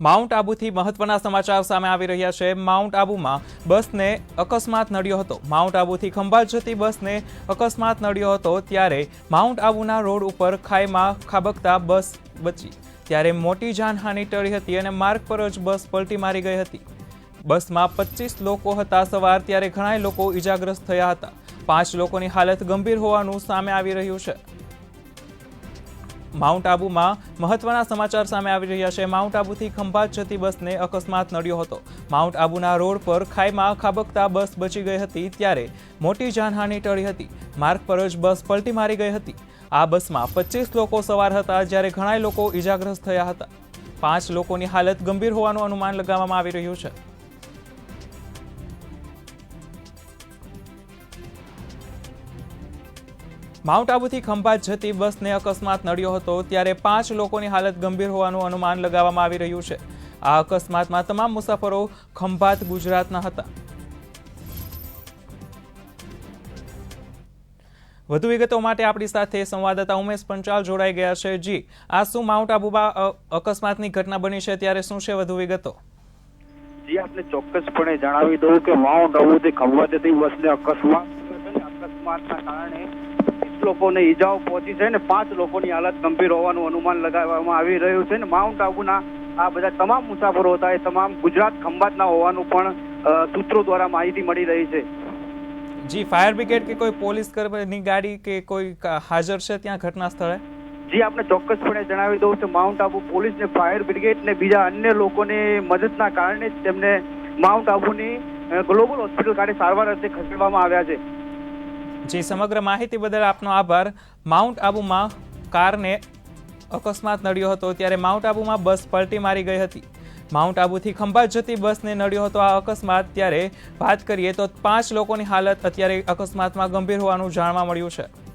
Mount આબુથી મહત્વના સમાચાર સામે આવી રહ્યા છે. માઉન્ટ આબુમાં બસને અકસ્માત નડ્યો હતો. માઉન્ટ આબુથી ખંભાત જતી બસને અકસ્માત નડ્યો હતો ત્યારે માઉન્ટ આબુના રોડ ઉપર ખાઈમાં ખાબકતા બસ બચી. ત્યારે મોટી જાનહાનિ ટળી હતી અને માર્ગ પર જ બસ પલટી મારી ગઈ હતી. બસમાં પચીસ લોકો હતા સવાર ત્યારે ઘણા લોકો ઈજાગ્રસ્ત થયા હતા. પાંચ લોકોની હાલત ગંભીર હોવાનું સામે આવી રહ્યું છે. માઉન્ટ આબુમાં મહત્વના સમાચાર સામે આવી રહ્યા છે. માઉન્ટ આબુથી ખંભાત જતી બસને અકસ્માત નડ્યો હતો. માઉન્ટ આબુના રોડ પર ખાઈમાં ખાબકતા બસ બચી ગઈ હતી ત્યારે મોટી જાનહાનિ ટળી હતી. માર્ગ પર જ બસ પલટી મારી ગઈ હતી. આ બસમાં પચીસ લોકો સવાર હતા જ્યારે ઘણા લોકો ઈજાગ્રસ્ત થયા હતા. પાંચ લોકોની હાલત ગંભીર હોવાનું અનુમાન લગાવવામાં આવી રહ્યું છે. માઉન્ટ આબુથી ખંભાત જતી બસને અકસ્માત નડ્યો હતો ત્યારે પાંચ લોકોની હાલત ગંભીર હોવાનું અનુમાન લગાવવામાં આવી રહ્યું છે. આ અકસ્માતમાં તમામ મુસાફરો ખંભાત ગુજરાતના હતા. વધુ વિગતો માટે આપણી સાથે સંવાદદાતા ઉમેશ પંચાલ જોડાઈ ગયા છે. જી, આ શું માઉન્ટ આબુમાં અકસ્માતની ઘટના બની છે? ત્યારે શું છે વધુ વિગતો? જી, આપને ચોક્કસપણે જણાવી દઉં કે માઉન્ટ આબુથી ખંભાત જતી બસને અકસ્માત અકસ્માતના કારણે લોકોને ઈજાઓ પહોંચી છે ને પાંચ લોકોની હાલત ગંભીર હોવાનું અનુમાન લગાવવામાં આવી રહ્યું છે ને માઉન્ટ આબુના આ બધા તમામ મુસાફરો હતા એ તમામ ગુજરાત ખંભાતના હોવાનું પણ સૂત્રો દ્વારા માહિતી મળી રહી છે. જી ફાયર બ્રિગેડ કે કોઈ પોલીસ કર્મીની ગાડી કે કોઈ હાજર છે ત્યાં ઘટના સ્થળે? જી આપને ચોક્કસપણે જણાવી દઉં કે માઉન્ટ આબુ પોલીસ ને ફાયર બ્રિગેડ ને બીજા અન્ય લોકોને મદદના કારણે જ તેમને માઉન્ટ આબુની ગ્લોબલ હોસ્પિટલ ખાતે સારવાર અર્થે ખસેડવામાં આવ્યા છે. જી સમગ્ર માહિતી બદલ આપનો આભાર. માઉન્ટ આબુમાં કારને અકસ્માત નડ્યો હતો ત્યારે માઉન્ટ આબુમાં બસ પલટી મારી ગઈ હતી. માઉન્ટ આબુથી ખંભાત જતી બસને નડ્યો હતો આ અકસ્માત. ત્યારે વાત કરીએ તો પાંચ લોકોની હાલત અત્યારે અકસ્માતમાં ગંભીર હોવાનું જાણવા મળ્યું છે.